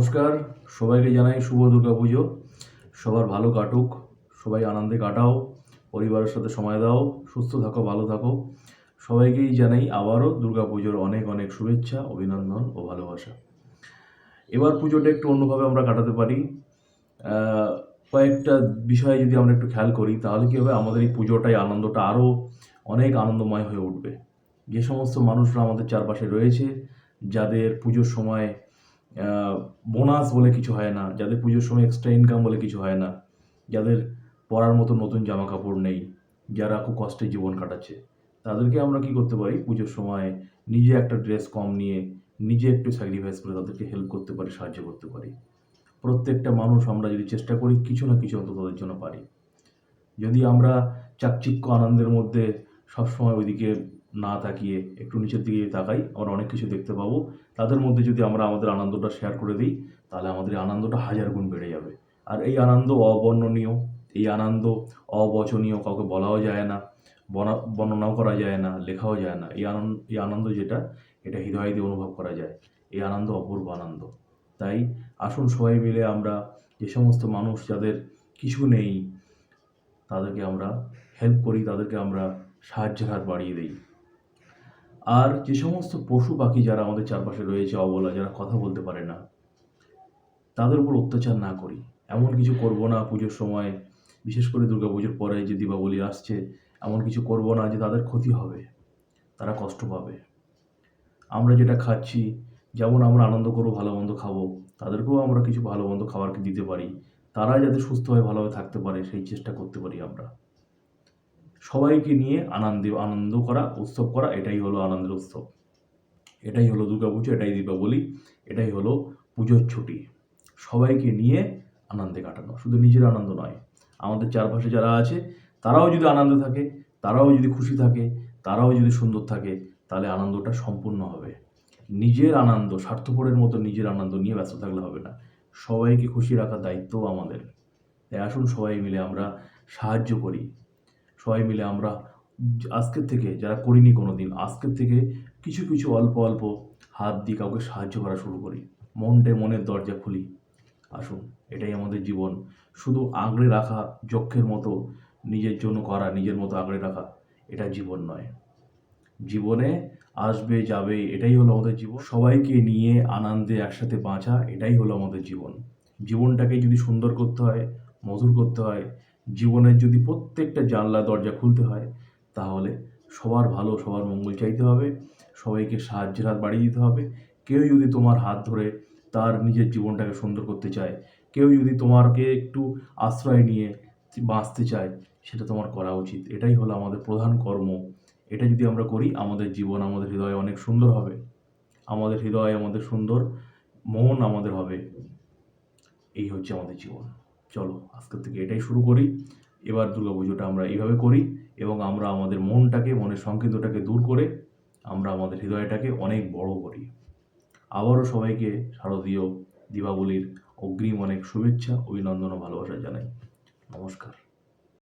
নমস্কার, সবাইকে জানাই শুভ দুর্গা পুজো সবার ভালো কাটুক, সবাই আনন্দে কাটাও, পরিবারের সাথে সময় দাও, সুস্থ থাকো, ভালো থাকো। সবাইকেই জানাই আবারও দুর্গা পুজোর অনেক অনেক শুভেচ্ছা, অভিনন্দন ও ভালোবাসা। এবার পুজোটা একটু অন্যভাবে আমরা কাটাতে পারি। কয়েকটা বিষয়ে যদি আমরা একটু খেয়াল করি, তাহলে কী হবে? আমাদের এই পুজোটাই আনন্দটা আরও অনেক আনন্দময় হয়ে উঠবে। যে সমস্ত মানুষরা আমাদের চারপাশে রয়েছে, যাদের পুজোর সময় বোনাস বলে কিছু হয় না, যাদের পুজোর সময় এক্সট্রা ইনকাম বলে কিছু হয় না, যাদের পরার মতো নতুন জামা কাপড় নেই, যারা খুব কষ্টে জীবন কাটাচ্ছে, তাদেরকে আমরা কি করতে পারি? পুজোর সময় নিজে একটা ড্রেস কম নিয়ে নিজে একটু স্যাক্রিফাইস করে তাদেরকে হেল্প করতে পারি, সাহায্য করতে পারি। প্রত্যেকটা মানুষ আমরা যদি চেষ্টা করি, কিছু না কিছু অন্তত তাদের জন্য পারি। যদি আমরা চাকচিক্য আনন্দের মধ্যে সবসময় ওইদিকে না তাকিয়ে একটু নিচের দিকে তাকাই, আমরা অনেক কিছু দেখতে পাবো। তাদের মধ্যে যদি আমরা আমাদের আনন্দটা শেয়ার করে দিই, তাহলে আমাদের আনন্দটা হাজার গুণ বেড়ে যাবে। আর এই আনন্দ অবর্ণনীয়, এই আনন্দ অবচনীয় কাউকে বলাও যায় না বর্ণনাও করা যায় না, লেখাও যায় না। এই আনন্দ এই আনন্দ যেটা, এটা হৃদয় দিয়ে অনুভব করা যায়। এই আনন্দ, অপূর্ব আনন্দ। তাই আসুন সবাই মিলে আমরা যে সমস্ত মানুষ যাদের কিছু নেই তাদেরকে আমরা হেল্প করি, তাদেরকে আমরা সাহায্যের হাত বাড়িয়ে দিই। আর যে সমস্ত পশু পাখি যারা আমাদের চারপাশে রয়েছে, অবলা, যারা কথা বলতে পারে না, তাদের উপর অত্যাচার না করি। এমন কিছু করব না পুজোর সময়, বিশেষ করে দুর্গা পুজোর পরে যে দীপাবলি আসছে, এমন কিছু করব না যে তাদের ক্ষতি হবে, তারা কষ্ট পাবে। আমরা যেটা খাচ্ছি, যেমন আমরা আনন্দ করব, ভালো মন্দ খাব, তাদেরকেও আমরা কিছু ভালো মন্দ খাবারকে দিতে পারি। তারা যাতে সুস্থভাবে ভালোভাবে থাকতে পারে, সেই চেষ্টা করতে পারি আমরা। সবাইকে নিয়ে আনন্দে, আনন্দ করা, উৎসব করা, এটাই হলো আনন্দের উৎসব। এটাই হলো দুর্গাপুজো এটাই দীপাবলি, এটাই হলো পুজোর ছুটি। সবাইকে নিয়ে আনন্দে কাটানো, শুধু নিজের আনন্দ নয়, আমাদের চারপাশে যারা আছে, তারাও যদি আনন্দে থাকে, তারাও যদি খুশি থাকে, তারাও যদি সুন্দর থাকে, তাহলে আনন্দটা সম্পূর্ণ হবে। নিজের আনন্দ, স্বার্থপরের মতো নিজের আনন্দ নিয়ে ব্যস্ত থাকলে হবে না। সবাইকে খুশি রাখার দায়িত্বও আমাদের। তাই আসুন সবাই মিলে আমরা সাহায্য করি। সবাই মিলে আমরা আজকের থেকে, যারা করিনি কোনো দিন আজকের থেকে কিছু কিছু অল্প অল্প হাত দিয়ে কাউকে সাহায্য করা শুরু করি। মনটে মনের দরজা খুলি। আসুন, এটাই আমাদের জীবন। শুধু আঁকড়ে রাখা যক্ষের মতো, নিজের জন্য করা, নিজের মতো আঁকড়ে রাখা, এটা জীবন নয়। জীবনে আসবে, যাবে, এটাই হলো আমাদের জীবন। সবাইকে নিয়ে আনন্দে একসাথে বাঁচা, এটাই হলো আমাদের জীবন। জীবনটাকে যদি সুন্দর করতে হয়, মধুর করতে হয়, জীবনের যদি প্রত্যেকটা জানলা, দরজা খুলতে হয়, তাহলে সবার ভালো, সবার মঙ্গল চাইতে হবে। সবাইকে সাহায্যের হাত বাড়িয়ে দিতে হবে। কেউ যদি তোমার হাত ধরে তার নিজের জীবনটাকে সুন্দর করতে চায়, কেউ যদি তোমাকে একটু আশ্রয় নিয়ে বাঁচতে চায়, সেটা তোমার করা উচিত। এটাই হলো আমাদের প্রধান কর্ম। এটা যদি আমরা করি, আমাদের জীবন আমাদের হৃদয় অনেক সুন্দর হবে। আমাদের হৃদয় আমাদের সুন্দর মন আমাদের হবে। এই হচ্ছে আমাদের জীবন। চলো আজকের থেকে এটাই শুরু করি। এবার দুর্গা পুজোটা আমরা এইভাবে করি এবং আমরা আমাদের মনটাকে, মনের সংকেতটাকে দূর করে আমরা আমাদের হৃদয়টাকে অনেক বড় করি। আবারও সবাইকে শারদীয় দীপাবলির অগ্রিম অনেক শুভেচ্ছা, অভিনন্দন ও ভালোবাসা জানাই। নমস্কার।